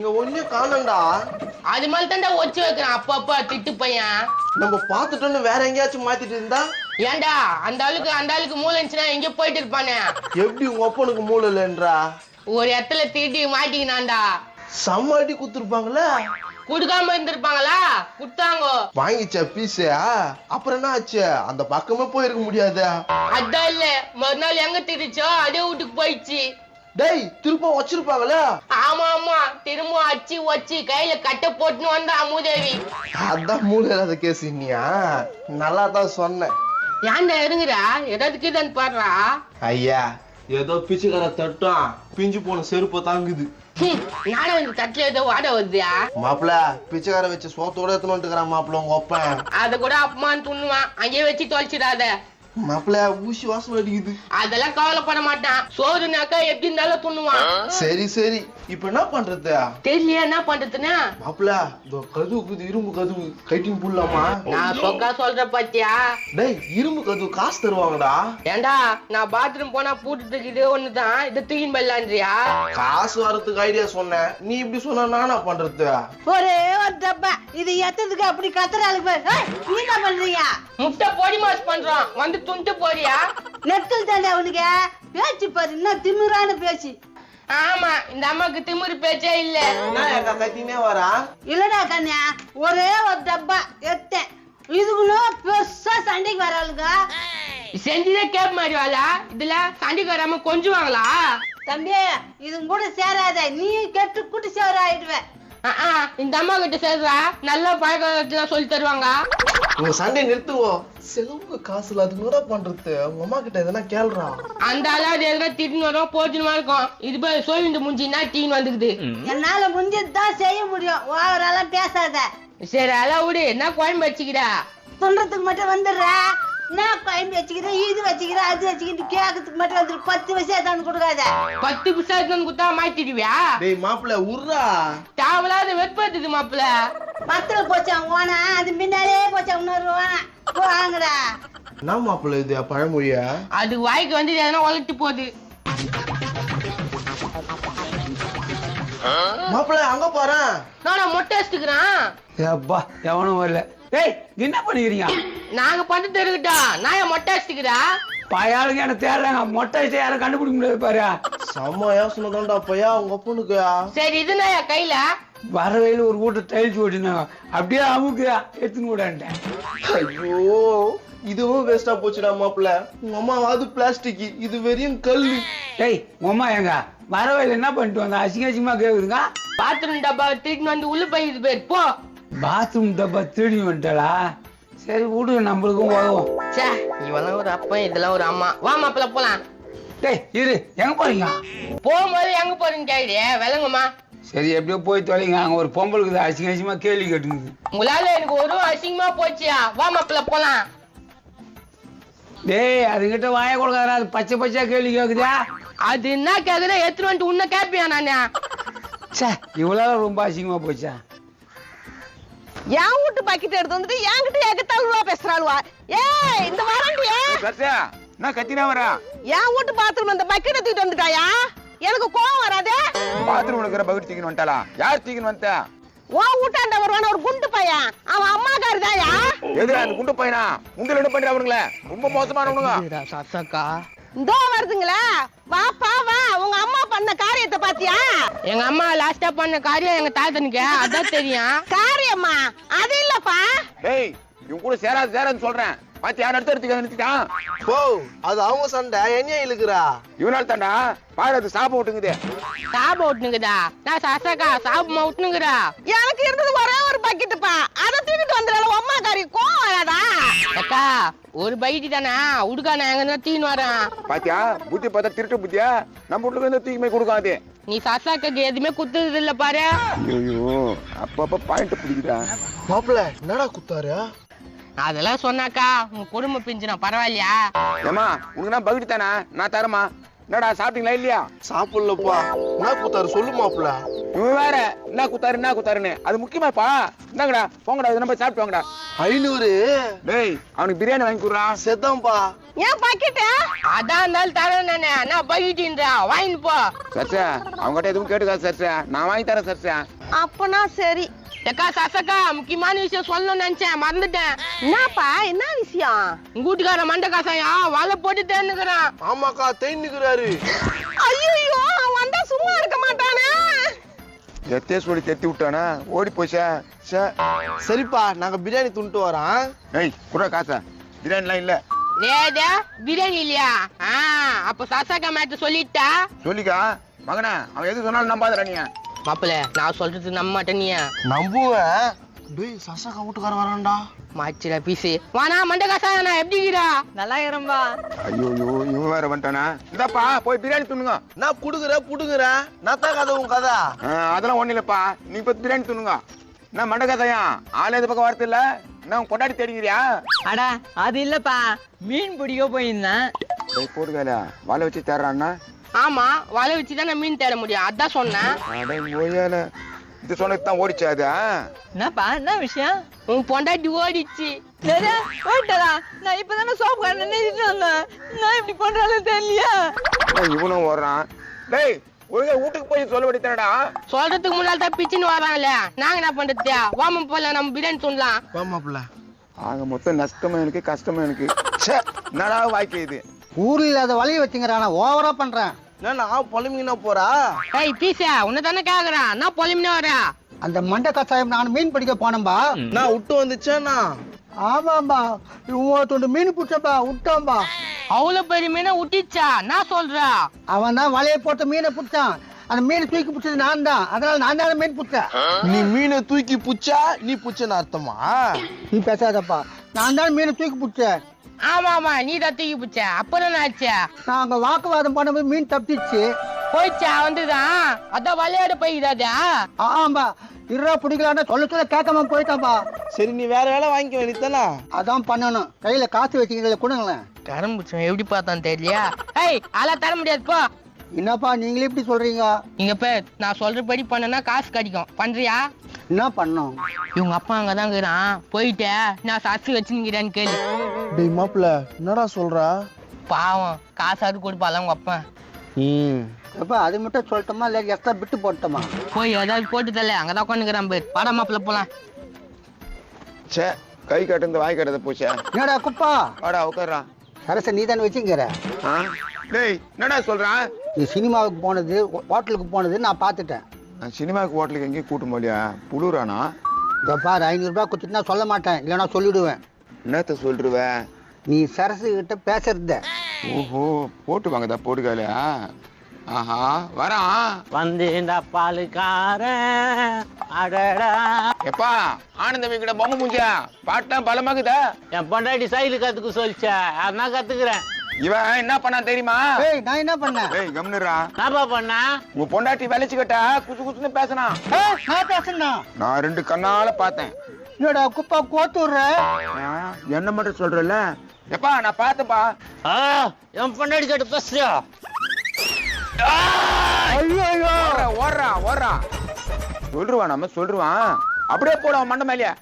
இங்க காணோம்டா. அது மாதிரி தான்டா ஒச்சு வைக்கிறான். அப்பப்ப திட்டு பையன். நம்ம பார்த்துட்டோன்னு வேற எங்கேயாச்சும் மாத்திட்டு இருந்தா? ஏன்டா? அந்த ஆளுக்கு அந்த ஆளுக்கு மூளை இருந்துச்சுன்னா எங்க போயிட்டு இருப்பானே. எப்படி உங்க அப்பனுக்கு மூளை இல்லைன்றா? ஒரு இடத்துல திருட்டி மாட்டிக்கினான்டா. செம்ம அடி குத்துருப்பாங்களே குடுக்காம இருந்திருப்பாங்களா? குடுத்தாங்க. வாங்கிச்ச பீஸ் அப்புறம் என்ன ஆச்சு? அந்த பக்கமே போயிருக்க முடியாது. அதான் இல்ல. மறுநாள் எங்க திருச்சோ அதே வீட்டுக்கு போயிடுச்சு. டேய் திரும்ப வச்சிருப்பாங்களே ஆமா ஆமா திரும்ப அச்சு வச்சு கையில கட்டை போட்டுன்னு வந்தா மூதேவி அதான் மூளை இல்லாத கேஸ் நீயா நல்லா தான் சொன்னேன். ஏன்டா இருங்குறா ஏதாவது கீதன் பாடுறா? ஐயா ஏதோ பிச்சுக்கார தட்டம் பிஞ்சு போன செருப்பு தாங்குது. ஹம், நானும் இந்த தட்டுல ஏதோ வாட வருதுயா? மாப்பிள பிச்சைக்கார வச்சு சோத்தோட எடுத்துன்னு வந்துட்டுக்கிறான் மாப்பிள உங்க ஒப்பன். அத கூட அப்பமான்னு துண்ணுவான். அங்கேயே வச்சு தொலைச்சிடாத. மாப்பிள ஊசி வாசம் அடிக்குது. அதெல்லாம் கவலைப்பட மாட்டான். சோறுனாக்கா எப்படி இருந்தாலும் துண்ணுவான் சரி சரி. இப்ப என்ன பண்றது? தெரியலையா என்ன பண்றதுன்னா? மாப்பிள இந்த கதுவுக்குது இரும்பு கதவு கைட்டிங் புல்லாமா? நான் சொக்கா சொல்ற பாத்தியா? டேய் இரும்பு கதவு காசு தருவாங்கடா. ஏண்டா நான் பாத்ரூம் போனா பூட்டுறதுக்கு இதே ஒண்ணுதான். இதை தூக்கின்னு போயிடலான்றியா? காசு வரதுக்கு ஐடியா சொன்னேன். நீ இப்படி சொன்னா நானா பண்றது? ஒரே ஒரு டப்பா இது எத்ததுக்கு அப்படி கத்துறாளுக்கு பாரு ஏய், நீ என்ன பண்றீங்க முட்டை பொடி மாஸ் பண்றோம் வந்து துண்டு போறியா? நெத்தில் தாண்டா அவனுக்கு பேச்சு பாரு என்ன திமிரான பேச்சு. ஆமா இந்த அம்மாக்கு திமிரு பேச்சே இல்ல. என்ன எங்க கத்தினே வரா இல்லடா கண்ணியா ஒரே ஒரு டப்பா எடுத்தேன் இதுக்குள்ள பெருசா சண்டைக்கு வராளுங்க. செஞ்சதே கேப் மாதிரி வாழா இதுல சண்டைக்கு வராம கொஞ்சுவாங்களா? தம்பி இது கூட சேராத. நீ கெட்டு குட்டி சேர ஆயிடுவேன் ஆ, ஆ, இந்த அம்மா கிட்ட சேர்றா. நல்ல பழக்கத்துல சொல்லி தருவாங்க. உங்க சண்டை நிறுத்துவோம் செலவுக்கு காசு இல்ல அதுக்கு என்ன பண்றது. உங்க அம்மா கிட்ட எதனா கேள்றா அந்த ஆளாவது எதுனா திட்டின்னு வரும் போச்சுமா இருக்கும். இது போய் சோவிந்து முஞ்சின்னா டீன் வந்துக்குது என்னால முடிஞ்சதுதான் செய்ய முடியும். ஓவரெல்லாம் பேசாத. சரி அதான் விடு. என்ன குழம்பு வச்சுக்கிறா துன்றதுக்கு மட்டும் வந்துடுற. என்ன குழம்பு வச்சுக்கிறேன் இது வச்சுக்கிறேன் அது வச்சுக்கிட்டு கேட்கறதுக்கு மட்டும் வந்துடு பத்து வயசு ஏதாவது கொடுக்காத. பத்து பிசா எடுத்து குத்தா மாத்திடுவியா டேய் மாப்பிள உர்றா. தேவையில்லாத வெப்பத்துது மாப்பிள மரத்துல போச்சான் ஓனா அது முன்னாலே போச்சான் இன்னொரு ஓனா வாங்கடா. என்ன மாப்பிள இது பழமொழியா? அது வாய்க்கு வந்து எதனா வளர்த்து போகுது. மாப்பிள அங்க பாரு நான் மொட்டை அடிச்சுக்கிறான். அப்பா எவனும் வரல. ஏய் என்ன பண்ணிக்கிறீங்க? நாங்க பத்து இருக்கட்டும் நான் ஏன் மொட்டை அடிச்சுக்கிறா? பயாளுக்கு எனக்கு தேடுறாங்க மொட்டை அடிச்சு யாரும் கண்டுபிடிக்க முடியாது பாரு. செம்ம யோசனை தான்டா பையா உங்க அப்பனுக்கு சரி இது நான் என் கையில? வர வயல ஒரு கூட்டம் டைல்ஸ் ஓட்டிருந்தாங்க அப்படியே அமுக்கு எடுத்துன்னு கூடாண்டேன் ஐயோ. இதுவும் வேஸ்டா போச்சுடா மாப்பிள உங்க அம்மாவாது பிளாஸ்டிக் இது வெறும் கல்லு. ஏய் உம்மா எங்க வர வயல என்ன பண்ணிட்டு வந்தா? அசிங்க அசிங்கமா கேக்குதுங்க? பாத்ரூம் டப்பா தூக்கின்னு வந்து உள்ள போயிது பேர் போ. பாத்ரூம் டப்பா திருடி வந்துட்டாளா சரி விடு நம்மளுக்கும் உதவும். சே இவெல்லாம் ஒரு அப்பன் இதெல்லாம் ஒரு அம்மா. வா மாப்பிள போலாம். டேய் இரு எங்க போறீங்க? போகும்போது எங்க போறீங்க கேடு விளங்குமா? சரி எப்படியோ போய் தொலைங்க. அங்க ஒரு பொம்பளுக்கு அசிங்க அசிங்கமா கேள்வி கேட்டுங்குது உங்களால எனக்கு ஒரு அசிங்கமா போச்சியா? வா மாப்பிள போலாம். டேய் அதுகிட்ட வாய கொடுக்காத அது பச்சை பச்சையா கேள்வி கேக்குதா. அது என்ன கேக்குதா எடுத்துட்டு வந்துட்டு உன்ன கேப்பியா நானு? சே இவ்வளவு ரொம்ப அசிங்கமா போச்சா. என் வீட்டு பக்கெட் எடுத்து வந்துட்டு என்கிட்ட எகத்தாளுவா பேசுறாளுவா. ஏய் இந்த வரண்டியா? சத்யா நான் கத்தினா வரேன் என் வீட்டு பாத்ரூம் அந்த பக்கெட் தூக்கிட்டு வந்துட்டாயா? எனக்கு கோவம் வராதே. பாத்ரூம் இருக்கிற பக்கெட் தூக்கின்னு வந்துட்டாளா? யார் தூக்கின்னு வந்தா? உன் வீட்டாண்ட வருவான ஒரு குண்டு பையன். அவன் அம்மாக்காரு தாயா எதுடா அந்த குண்டு பையனா? உங்களை என்ன பண்ற அவனுங்களே? ரொம்ப மோசமானவனுங்க. சசக்கா இதோ வருதுங்களா. வாப்பா வா. உங்க அம்மா பண்ண காரியத்தை பாத்தியா? எங்க அம்மா லாஸ்டா பண்ண காரியம் எங்க தாத்தனுக்கு அதான் தெரியும். காரியம்மா அது இல்லப்பா. டேய் இவன் கூட சேராது சேராதுன்னு சொல்றேன். பாத்தி யார் அடுத்த இடத்துக்கு நிறுத்திட்டான் போ அது அவங்க சண்டை என்னைய இழுக்குறா? இவனால தாண்டா பாரு அது சாபம் விட்டுங்குது சாப விட்டுனுக்குதா நான் சசக்கா சாபமா விட்டுனுக்குறா எனக்கு இருந்தது ஒரே ஒரு பக்கெட்டுப்பா. அதை தூக்கிட்டு வந்துடல அம்மா காரி கோவம் வராதா? அக்கா ஒரு பைட்டி தானே? உடுக்கா நான் எங்க தீன்னு வரேன் பாத்தியா புத்தி பார்த்தா திருட்டு புத்தியா? நம்ம வீட்டுக்கு வந்து தூக்கி போய் கொடுக்காது. நீ சசாக்காக்கு எதுவுமே குத்துறது இல்ல பாரு. ஐயோ அப்பப்ப பாயிண்ட் பிடிக்குதா? என்னடா குத்தாரு? அதெல்லாம் சொன்னாக்கா உங்க குடும்ப பிஞ்சினா பரவாயில்லையா? ஏமா உனக்கு நான் பக்கெட் தானே? நான் தரமா என்னடா சாப்பிட்டீங்களா இல்லையா? சாப்பிடலப்பா. என்ன கூத்தாரு? சொல்லு மாப்பிள்ள. இவன் வேற. என்ன குத்தாரு என்ன குத்தாருன்னு? அது முக்கியமாப்பா. என்னங்கடா போங்கடா இது நம்ம சாப்பிட்டு வாங்கடா. ஐநூறு. டேய் அவனுக்கு பிரியாணி வாங்கி கொடுறான் செத்தாம்பா ஏன் பாக்கெட்ட? அதான் இருந்தாலும் தரேன் நானே. என்ன பைக்கிட்டா வாங்கிட்டு போ. சர்ச்சா அவங்ககிட்ட எதுவும் கேட்டுக்காது சர்ச்சா. நான் வாங்கி தரேன் சர்ச்சா. அப்பனா சரி. ஏக்கா சசக்கா முக்கியமான விஷயம் சொல்லணும்னு நினைச்சேன் மறந்துட்டேன். என்னப்பா என்ன விஷயம்? உங்க வீட்டுக்கார மண்டை காசாயா? வலை போட்டு தேர்ந்துக்கிறான் ஆமாக்கா தேய்னுக்குறாரு ஐயோ வந்தா சும்மா இருக்க மாட்டானே? எத்தே சொல்லி தெத்தி விட்டானா? ஓடி போச்சா சே சரிப்பா நாங்க பிரியாணி துண்டு வரோம். ஏய் குடுற காசா. பிரியாணிலாம் இல்ல. ஏதே பிரியாணி இல்லையா? ஆ அப்ப சசக்கா மேட்டு சொல்லிட்டா? சொல்லிக்கா. மகனே அவன் எது சொன்னாலும் நம்பாதடா நீ மாப்பிள்ள நான் சொல்றது நம்ப மாட்டேன் நீ நம்புவேன் டேய் சசாக்கா வீட்டுக்கார வரான்டா. மாச்சிடா பீஸு வானா மண்டை காசாயா எப்படி இருக்கிறா நல்லா இருக்கிறம்பா ஐயோ ஐயோ இவன் வேற வந்துட்டானா? இந்தாப்பா போய் பிரியாணி துண்ணுங்க நான் குடுக்குற புடுங்குற நான் தான் கதை உன் கதை. அதெல்லாம் ஒண்ணு இல்லப்பா. நீ இப்ப பிரியாணி துண்ணுங்க என்ன மண்டை கதையா ஆளே இந்த பக்கம் வரது இல்ல? என்ன கொண்டாடி தேடிக்கிறியா? அடா அது இல்லப்பா. மீன் பிடிக்க போயிருந்தேன். டேய் போடு வேலை. வலை வச்சு தேடுறான்னா? ஆமா வலை வச்சு தான் மீன் தேட முடியும். அதான் சொன்னேன். அடே இது சொன்னது தான் ஓடிச்சு அது ஆ? என்னப்பா என்ன விஷயம்? உன் பொண்டாட்டி ஓடிச்சு. நிறைய போயிட்டதா நான் இப்பதானே சோப்பு கடை நினைச்சிட்டு வந்தேன் நான் இப்படி பண்றாலும் தெரியலையா. என்ன இவனும் ஓடுறான். டேய் ஒழுங்கா வீட்டுக்கு போய் சொல்ல வேண்டியதானடா சொல்றதுக்கு முன்னால தான் பிச்சுன்னு வரான்ல நாங்க என்ன பண்றது வாம போல நம்ம பிரியாணி சொல்லலாம் ஆக மொத்தம் நஷ்டமா எனக்கு கஷ்டமா எனக்கு ச்சே என்னடா வாய்க்கு இது? ஊர்ல இல்லாத வழிய வச்சுங்கிறானா ஓவரா பண்றேன். என்னண்ணா புலம்பிங்கன்னா போறா? ஏய் பீசா உன்னை தானே கேக்குறான். நான் பொலிமினே வரா அந்த மண்டை கசாயம் நான் மீன் பிடிக்க போனேன்பா. நான் விட்டு வந்துச்சேண்ணா. ஆமாம்பா ஒருத்தொண்டு மீன் பிடிச்சப்பா விட்டான்பா. அவ்வளவு பெரிய மீனை விட்டுச்சா நான் சொல்றா. அவன் தான் வலைய போட்ட மீனை பிடிச்சான். அந்த மீனை தூக்கி பிடிச்சது நான் தான். அதனால நான் தான் மீன் பிடிச்சேன். நீ மீனை தூக்கி புச்சா நீ புச்சன்னு அர்த்தமா? நீ பேசாதப்பா. நான் தான் மீனை தூக்கி பிடிச்சேன். ஆமா ஆமா. நீ தான் தூக்கி பிடிச்ச அப்புறம் ஆச்சு? நான் அங்க வாக்குவாதம் பண்ணும்போது மீன் தப்பிச்சு. போயிச்சா? வந்துதான் அதான் விளையாட போய்தாதா ஆமாம்பா இருடா பிடிக்கலான்னு சொல்ல சொல்ல கேட்காம போயிட்டான்பா சரி நீ வேற வேலை வாங்கிக்க வேண்டியதானே அதான் பண்ணணும். கையில காசு வச்சுக்கிறத கொடுங்களேன் கரம் பிடிச்சவன் எப்படி பார்த்தான் தெரியலையா? ஏய் அதெல்லாம் தர முடியாது போ. என்னப்பா நீங்களே இப்படி சொல்றீங்க? இங்க பேர் நான் சொல்றபடி பண்ணனா காசு கிடைக்கும். பண்றியா? என்ன பண்ணோம் இவங்க அப்பா அங்கதான் இருக்கிறான். போயிட்டு நான் சச்சு வச்சுங்கிறான்னு கேளு. டேய் மாப்பிள்ள என்னடா சொல்றா? பாவம் காசாவது கொடுப்பால உங்க அப்பா? ம். எப்பா அது மட்டும் சொல்லட்டுமா இல்லை எக்ஸ்ட்ரா விட்டு போட்டோமா போய் ஏதாவது போட்டு தரல அங்கதான் உட்காந்துக்கிறான் பேர். படம் மாப்பிள்ள போலாம். ச்சே கை காட்டு இந்த வாய் காட்டுறத போச்சே. என்னடா குப்பா? வாடா உட்கார்றா சரச நீ தானே வச்சுங்கிற ஆ? டேய் என்னடா சொல்றான்? நீ சினிமாவுக்கு போனது ஹோட்டலுக்கு போனது நான் பார்த்துட்டேன். நான் சினிமாவுக்கு ஹோட்டலுக்கு எங்கேயும் கூட்டு போலியா புழுறானா இதை பாரு ஐநூறுரூபா கொடுத்துட்டு நான் சொல்ல மாட்டேன். இல்லைன்னா சொல்லிடுவேன். என்னத்த சொல்லிருவ நீ சரசு கிட்ட பேசுறத. ஓஹோ போட்டு வாங்கதா போட்டுக்காலையா ஆஹா வரான். வந்து இந்த பாலுக்காரன். அடடா. எப்பா ஆனந்தம் கிட்ட பொம்மை மூஞ்சா பாட்டெல்லாம் பலமாக்குதா என் பொண்டாட்டி சைக்கிள் கத்துக்க சொல்லிச்சா. அதான் கத்துக்கிறேன். இவன் என்ன பண்ணா தெரியுமா? ஏய் நான் என்ன பண்ணேன்? ஏய் கம்னுரா என்னப்பா பண்ணா? உங்க பொண்டாட்டி விளைச்சுக்கிட்டா குசு குசுன்னு பேசினான் ஏய், நான் பேசுனா நான் ரெண்டு கண்ணால பார்த்தேன். என்னடா குப்பா கோத்து விடுற ஆ, என்ன மட்டும் சொல்றல எப்பா நான் பார்த்தப்பா ஆ, என் பொண்டாட்டி கிட்ட பேசுறியா? ஓடுறா ஓடுறா ஓடுறா. சொல்லிருவான் நம்ம சொல்லிருவான் அப்படியே போடுவான் மண்டை மேலேயே.